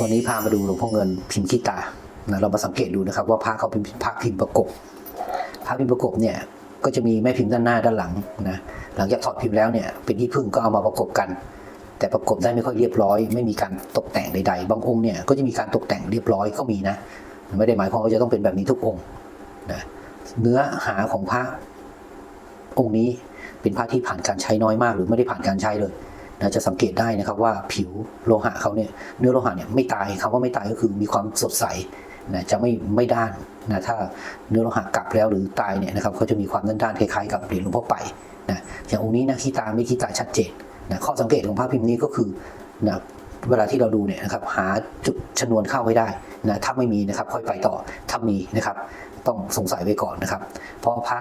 วันนี้พามาดูหลวงพ่อเงินพิมพ์ขี้ตานะเรามาสังเกตดูนะครับ ว่าพระเขาเป็นพระพิมพ์ประกบพระพิมพ์ประกบเนี่ยก็จะมีแม่พิมพ์ด้านหน้าด้านหลังนะหลังจากถอดพิมพ์แล้วเนี่ยเป็นที่พึ่งก็เอามาประกบกัน แต่ประกบได้ไม่ค่อยเรียบร้อย ไม่มีการตกแต่งใด ๆ บางองค์เนี่ยก็จะมีการตกแต่งเรียบร้อยก็มีนะไม่ได้หมายความว่าจะต้องเป็นแบบนี้ทุกองค์นะเนื้อหาของพระองค์นี้เป็นพระที่ผ่านการใช้น้อยมาก หรือไม่ได้ผ่านการใช้เลย นะจะสังเกตได้นะครับว่าผิวโลหะเขาเนี่ยเนื้อโลหะเนี่ยไม่ตายคำว่าไม่ตายก็คือมีความสดใสนะจะไม่ไม่ด้านนะถ้าเนื้อโลหะกลับแล้วหรือตายเนี่ยนะครับเขาจะมีความด้านด้านๆคล้ายๆกับเหรียญหลวงพ่อไปนะอย่างองค์นี้นะขี้ตาไม่ขี้ตาชัดเจนนะข้อสังเกตของพระพิมพ์นี้ก็คือนะเวลาที่เราดูเนี่ยนะครับหาจุดชนวนเข้าให้ได้นะถ้าไม่มีนะครับค่อยไปต่อถ้ามีนะครับ ต้องสงสัยไว้ก่อนนะครับ เพราะพระ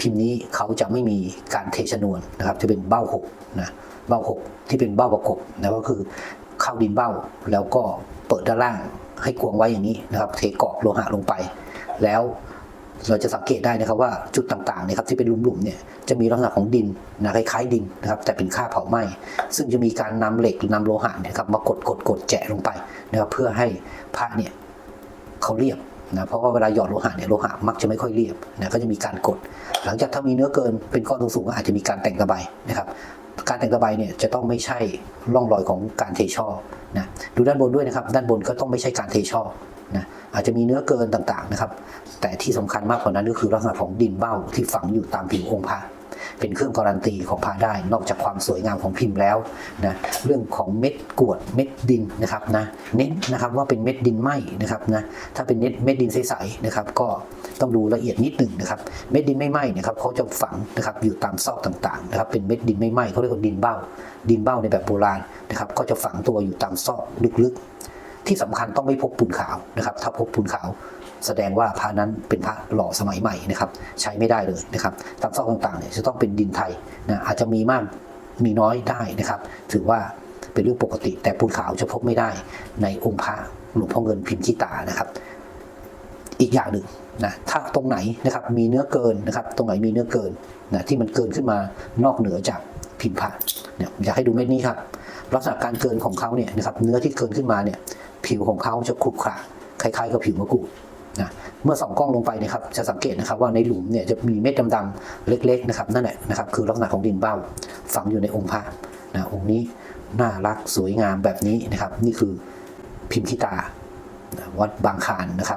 พิมพ์นี้เขาจะไม่มีการเทชนวนนะครับจะเป็นเบ้าหกนะเบ้าหกที่เป็นเบ้าประกบนะก็คือเข้าดินเบ้าแล้วก็เปิดด้านล่างให้กวงไว้อย่างนี้นะครับเทกรอบโลหะลงไป แล้วเราจะสังเกตได้นะครับว่าจุดต่างๆนะครับที่เป็นหลุมๆเนี่ยจะมีลักษณะของดินนะคล้ายๆดินนะครับแต่เป็นค่าเผาไหม้ซึ่งจะมีการนำเหล็กหรือนำโลหะเนี่ยครับมากดกดกดแจะลงไปนะครับเพื่อให้พระเนี่ยเขาเรียบ นะเพราะว่าเวลาหยอดโลหะเนี่ยโลหะมักจะไม่ค่อยเรียบนะก็จะมีการกด หลังจากถ้ามีเนื้อเกินเป็นก้อนสูงๆก็อาจจะมีการแต่งตะไบนะครับการแต่งตะไบเนี่ยจะต้องไม่ใช่ร่องรอยของการเทช่อนะดูด้านบนด้วยนะครับ ด้านบนก็ต้องไม่ใช่การเทช่อนะอาจจะมีเนื้อเกินต่างๆนะครับ แต่ที่สำคัญมากกว่านั้นก็คือลักษณะของดินเบ้าที่ฝังอยู่ตามผิวองค์พระ เป็นเครื่องการันตีของพระได้ นอกจากความสวยงามของพิมพ์แล้วนะเรื่องของเม็ดกวดเม็ดดินนะครับนะเน้นนะครับว่าเป็นเม็ดดินไหมนะครับนะถ้าเป็นเม็ดเม็ดดินใสๆนะครับก็ต้องดูละเอียดนิดหนึ่งนะครับเม็ดดินไม่ไหมนะครับเขาจะฝังนะครับอยู่ตามซอกต่างๆนะครับเป็นเม็ดดินไม่ไหมเขาเรียกว่าดินเบ้า ดินเบ้าในแบบโบราณนะครับก็จะฝังตัวอยู่ตามซอกลึกๆ ที่สำคัญต้องไม่พบปูนขาวนะครับถ้าพบปูนขาว แสดงว่าพระนั้นเป็นพระหล่อสมัยใหม่นะครับใช้ไม่ได้เลยนะครับตามซอกต่างๆเนี่ยจะต้องเป็นดินไทยนะอาจจะมีมากมีน้อยได้นะครับ ถือว่าเป็นเรื่องปกติ แต่ปูนขาวจะพบไม่ได้ในองค์พระหลวงพ่อเงินพิมพ์ขี้ตานะครับ อีกอย่างหนึ่งนะถ้าตรงไหนนะครับมีเนื้อเกินนะครับ ตรงไหนมีเนื้อเกินนะที่มันเกินขึ้นมานอกเหนือจากพิมพ์พระเนี่ยอยากให้ดูเม็ดนี้ครับลักษณะการเกินของเขาเนี่ยนะครับเนื้อที่เกินขึ้นมาเนี่ยผิวของเขาจะขรุขระคล้ายๆกับผิวมะกรูด นะเมื่อส่องกล้องลงไปนะครับจะสังเกตนะครับว่าในหลุมเนี่ยจะมีเม็ดดำๆเล็กๆนะครับนั่นแหละนะครับคือลักษณะของดินเบ้าฝังอยู่ในองค์พระนะองค์นี้น่ารักสวยงามแบบนี้นะครับ นี่คือพิมพ์ขี้ตาวัดบางคานนะครับ